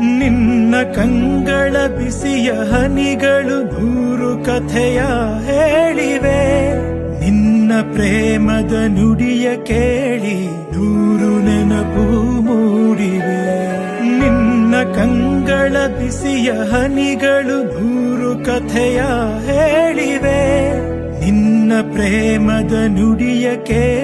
ನಿನ್ನ ಕಂಗಳ ಬಿಸಿಯ ಹನಿಗಳು ನೂರು ಕಥೆಯ ಹೇಳಿವೆ. ನಿನ್ನ ಪ್ರೇಮದ ನುಡಿಯ ಕೇಳಿ ನೂರು ನೆನಪು ಮೂಡಿವೆ. ನಿನ್ನ ಕಂಗಳ ಬಿಸಿಯ ಹನಿಗಳು ನೂರು ಕಥೆಯ ಹೇಳಿವೆ. ನಿನ್ನ ಪ್ರೇಮದ ನುಡಿಯ ಕೇಳಿ